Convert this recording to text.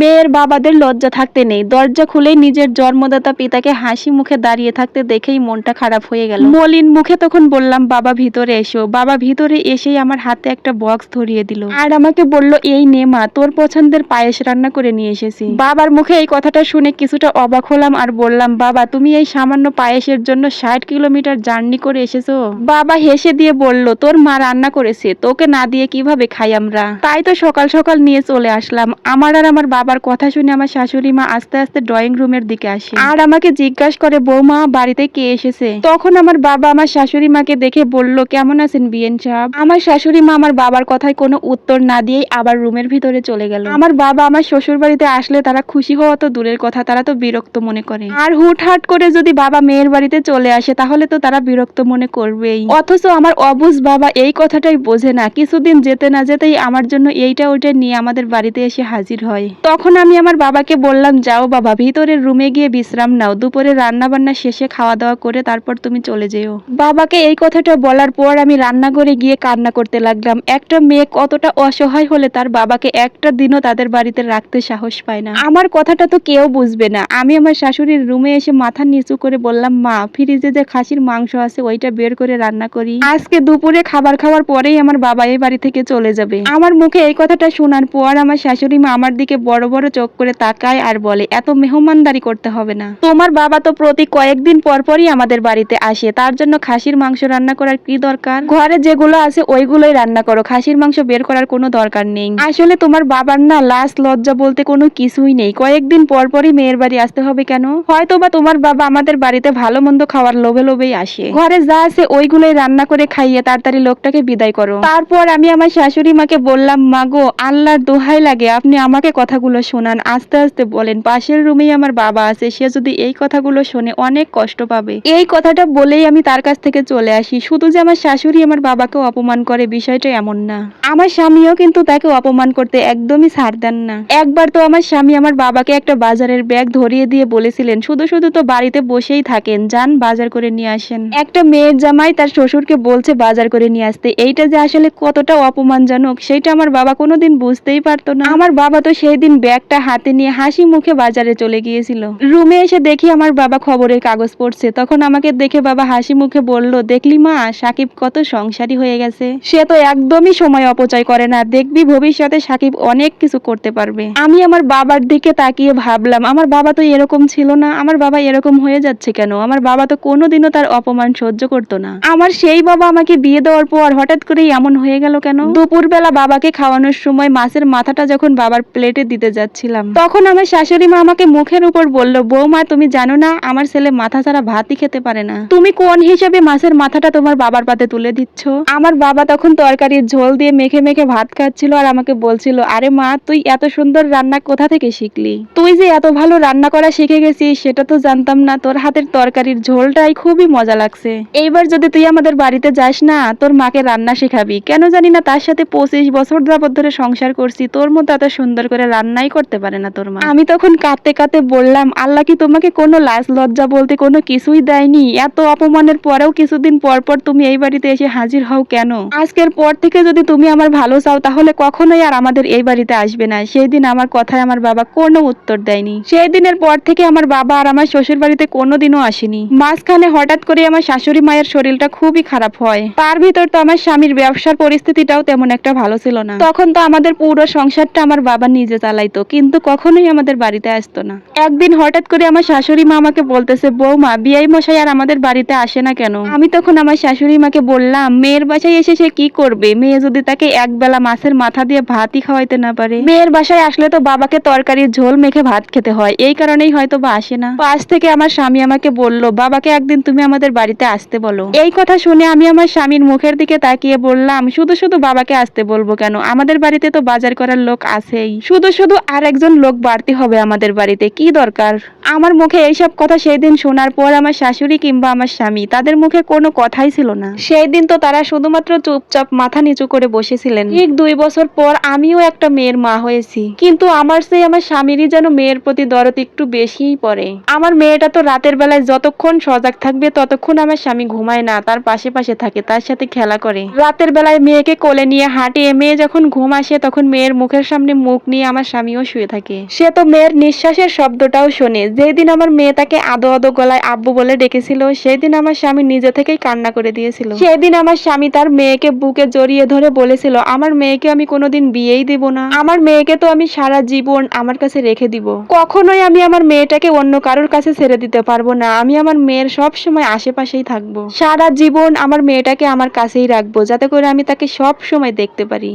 মেয়ের বাবাদের লজ্জা থাকতে নেই। দরজা খুলেই নিজের জন্মদাতা পিতাকে হাসি মুখে দাঁড়িয়ে থাকতে দেখেই মনটা খারাপ হয়ে গেল। মলিন মুখে তখন বললাম, বাবা, ভিতরে এসো। বাবা ভিতরে এসেই আমার হাতে একটা বক্স ধরিয়ে দিল। আর আমাকে বলল, এই নে মা, তোর পছন্দের পায়েস রান্না করে নিয়ে এসেছি। বাবার মুখে এই কথাটা শুনে কিছুটা অবাক হলাম আর বললাম, বাবা, তুমি এই সামান্য পায়েসের জন্য ষাট কিলোমিটার জার্নি করে এসেছ? বাবা হেসে দিয়ে বলল, তোর মা রান্না করেছে, তোকে না দিয়ে কীভাবে খাই আমরা? তাই তো সকাল সকাল নিয়ে চলে আসলাম। আমার আর আমার বাবার কথা শুনে আমার শাশুড়ি মা আস্তে আস্তে ড্রয়িং রুমের দিকে আসে। আর আমাকে জিজ্ঞাসা করে, বৌমা, বাড়িতে কে এসেছে? তখন আমার বাবা আমার শাশুড়ি মাকে দেখে বলল, কেমন আছেন বিয়েন সাহেব? আমার শাশুড়ি মা আমার বাবার কথায় কোনো উত্তর না দিয়েই আবার রুমের ভিতরে চলে গেল। আমার বাবা আমার শ্বশুর বাড়িতে আসলে তারা খুশি হওয়া তো দূরের কথা, তারা তো বিরক্ত মনে করে। আর হুটহাট করে যদি বাবা মেয়ের বাড়িতে চলে আসে, তাহলে তো তারা বিরক্ত মনে করবেই। অথচ আমার অবুজ বাবা এই কথাটাই বোঝে না, কিছুদিন যেতে না যেতেই আমার জন্য এইটা ওইটা নিয়ে আমাদের বাড়িতে এসে হাজির হয়। তখন আমি আমার বাবাকে বললাম, যাও বাবা, ভিতরের রুমে গিয়ে বিশ্রাম নাও। দুপুরে রান্না বান্না শেষে খাওয়া দাওয়া করে তারপর তুমি চলে যেও। বাবাকে এই কথাটা বলার পর আমি রান্নাঘরে গিয়ে কান্না করতে লাগলাম। একটা মেয়ে কতটা অসহায় হলে তার বাবাকে একটা দিনও তাদের বাড়িতে রাখতে সাহস পায় না। আমার কথাটা তো কেউ বুঝবে না। আমি আমার শাশুড়ির রুমে এসে মাথা নিচু করে বললাম, মা, ফ্রিজে যে খাসির মাংস আছে, ওইটা বের করে রান্না করি। আজকে দুপুরে খাবার খাওয়ার পরেই আমার বাবা এই বাড়ি থেকে চলে যাবে। আমার মুখে এই কথাটা শোনার পর আমার শাশুড়ি মা আমার দিকে বড় বড় বড় চোখ করে তাকায় আর বলে, এত মেহমানদারি করতে হবে না। তোমার বাবা তো প্রতি কয়েকদিন পর পরই আমাদের বাড়িতে আসে। তার জন্য খাসির মাংস রান্না করার কি দরকার? ঘরে যেগুলো আছে ওইগুলোই রান্না করো। খাসির মাংস বের করার কোনো দরকার নেই। আসলে তোমার বাবার না লাশ লজ্জা বলতে কোনো কিছুই নেই। কয়েকদিন পর পরই মেয়ের বাড়ি আসতে হবে কেন? হয়তো বা তোমার বাবা আমাদের বাড়িতে ভালো মন্দ খাওয়ার লোভে লোভেই আসে। ঘরে যা আছে ওইগুলোই রান্না করে খাইয়ে তাড়াতাড়ি লোকটাকে বিদায় করো। তারপর আমি আমার শাশুড়ি মাকে বললাম মাগো আল্লাহর দোহাই লাগে। আপনি আমাকে কথাগুলো শোনান, আস্তে আস্তে বলেন, পাশের রুমেই আমার বাবা আছে, সে যদি এই কথাগুলো শোনে অনেক কষ্ট পাবে। এই কথাটা বলেই আমি তার কাছ থেকে চলে আসি। শুধু যে আমার শাশুড়ি আমার বাবাকে অপমান করে, বিষয়টা এমন না। আমার স্বামীও কিন্তু তাকে অপমান করতে একদমই ছাড় দেন না। একবার তো আমার স্বামী আমার বাবাকে একটা বাজারের ব্যাগ ধরিয়ে দিয়ে বলেছিলেন, শুধু শুধু তো বাড়িতে বসেই থাকেন, যান বাজার করে নিয়ে আসেন। একটা মেয়ের জামাই তার শ্বশুরকে বলছে বাজার করে নিয়ে আসতে, এইটা যে আসলে কতটা অপমানজনক সেইটা আমার বাবা কোনোদিন বুঝতেই পারতো না। আমার বাবা তো সেই দিন ব্যাগটা হাতে নিয়ে হাসি মুখে বাজারে চলে গিয়েছিল। রুমে এসে দেখি আমার বাবা খবরের কাগজ পড়ছে। তখন আমাকে দেখে বাবা হাসি মুখে বলল, দেখলি মা, সাকিব কত সংসারী হয়ে গেছে। সে তো একদমই সময় অপচয় করে না। দেখবি ভবিষ্যতে সাকিব অনেক কিছু করতে পারবে। আমি আমার বাবার দিকে তাকিয়ে ভাবলাম, আমার বাবা তো এরকম ছিল না। আমার বাবা এরকম হয়ে যাচ্ছে কেন? আমার বাবা তো কোনোদিনও তার অপমান সহ্য করতো না। আমার সেই বাবা আমাকে বিয়ে দেওয়ার পর হঠাৎ করেই এমন হয়ে গেল কেন? দুপুরবেলা বাবাকে খাওয়ানোর সময় মাছের মাথাটা যখন বাবার প্লেটে দিতে যাচ্ছিলাম। তখন আমার শাশুড়ি মা আমাকে মুখের উপর বলল, বৌমা, তুমি জানো না, আমার ছেলে মাথা ছাড়া ভাতই খেতে পারে না। তুমি কোন হিসেবে মাছের মাথাটা তোমার বাবার পাতে তুলে দিচ্ছ? আমার বাবা তখন তরকারির ঝোল দিয়ে মেখে মেখে ভাত খাচ্ছিল আর আমাকে বলছিল, আরে মা, তুই এত সুন্দর রান্না কোথা থেকে শিখলি? তুই যে এত ভালো রান্না করা শিখে গেছিস, সেটা তো জানতাম না। তোর হাতের তরকারির ঝোলটাই খুবই মজা লাগছে। এইবার যদি তুই আমাদের বাড়িতে যাস না, তোর মাকে রান্না শেখাবি। কেন জানি না তার সাথে পঁচিশ বছর যাবত ধরে সংসার করছি, তোর মতো এত সুন্দর করে রান্নাই করতে পারে না তোর মা। আমি তখন কাঁদতে কাঁদতে বললাম, আল্লাহ কি তোমাকে কোনো লাজ, লজ্জা বলতে কোনো কিছুই দেয়নি? এত অপমানের পরেও কিছুদিন পর পর তুমি এই বাড়িতে এসে হাজির হও কেন? আজকের পর থেকে যদি তুমি আমার ভালো চাও, তাহলে কখনোই আর আমাদের এই বাড়িতে আসবে না। সেই দিন আমার কথায় আমার বাবা কোনো উত্তর দেয়নি। সেই দিনের পর থেকে আমার বাবা আর আমার শ্বশুর বাড়িতে কোনোদিনও আসেনি। মাঝখানে হঠাৎ করে আমার শাশুড়ি মায়ের শরীরটা খুবই খারাপ হয়। তার ভিতর তো আমার স্বামীর ব্যবসার পরিস্থিতিটাও তেমন একটা ভালো ছিল না। তখন তো আমাদের পুরো সংসারটা আমার বাবা নিজে চালাইতো, কিন্তু কখনোই আমাদের বাড়িতে আসতো না। একদিন হঠাৎ করে আমার শাশুড়ি মা আমাকে বলতেছে, বৌমা বিয়াই মশাই আর আমাদের বাড়িতে আসে না কেন? আমি তখন আমার শাশুড়ি মাকে বললাম, মেয়ের বাসায় এসে সে কি করবে? মেয়ে যদি তাকে একবেলা মাছের মাথা দিয়ে ভাতই খাওয়াইতে না পারে? মেয়ের বাসায় আসলে তো বাবাকে তরকারির ঝোল মেখে ভাত খেতে হয়, এই কারণেই হয়তো বা আসে না। পাশ থেকে আমার স্বামী আমাকে বলল, বাবাকে একদিন তুমি আমাদের বাড়িতে আসতে বলো। এই কথা শুনে আমি আমার স্বামীর মুখের দিকে তাকিয়ে বললাম, শুধু শুধু বাবাকে আসতে বলব কেন? আমাদের বাড়িতে তো বাজার করার লোক আছেই। শুধু শুধু আর একজন লোক বাড়তি হবে আমাদের বাড়িতে কি দরকার? আমার মুখে এইসব কথা সেই দিন শোনার পর আমার শাশুড়ি কিংবা আমার স্বামী, তাদের মুখে কোনো কথাই ছিল না। সেই দিন তো তারা শুধুমাত্র চুপচাপ মাথা নিচু করে বসেছিলেন। ঠিক দুই বছর পর আমিও একটা মেয়ের মা হয়েছি। কিন্তু আমার সেই আমার স্বামীরই যেন মেয়ের প্রতি দরদ একটু বেশিই পড়ে। আমার মেয়েটা তো রাতের বেলায় যতক্ষণ সজাগ থাকবে, ততক্ষণ আমার স্বামী ঘুমায় না, তার পাশে পাশে থাকে, তার সাথে খেলা করে। রাতের বেলায় মেয়েকে কোলে নিয়ে হাঁটিয়ে মেয়ে যখন ঘুম আসে, তখন মেয়ের মুখের সামনে মুখ নিয়ে আমার স্বামীও শুয়ে থাকে। সে তো মেয়ের নিঃশ্বাসের শব্দটাও শোনে যেই দিন আমার মেয়ে তাকে আদো আদো গলায় আব্বু বলে ডেকেছিল সেই দিন আমার স্বামী নিজে থেকেই কান্না করে দিয়েছিল। সেদিন আমার স্বামী তার মেয়েকে বুকে জড়িয়ে ধরে বলেছিল, আমার মেয়েকে আমি কোনোদিন বিয়েই দেব না। আমার মেয়েকে তো আমি সারা জীবন আমার কাছে রেখে দিব। কখনোই আমি আমার মেয়েটাকে অন্য কারোর কাছে ছেড়ে দিতে পারব না। আমি আমার মেয়ের সব সময় আশেপাশেই থাকব। সারা জীবন আমার মেয়েটাকে আমার কাছেই রাখব, যাতে করে আমি তাকে সব সময় দেখতে পারি।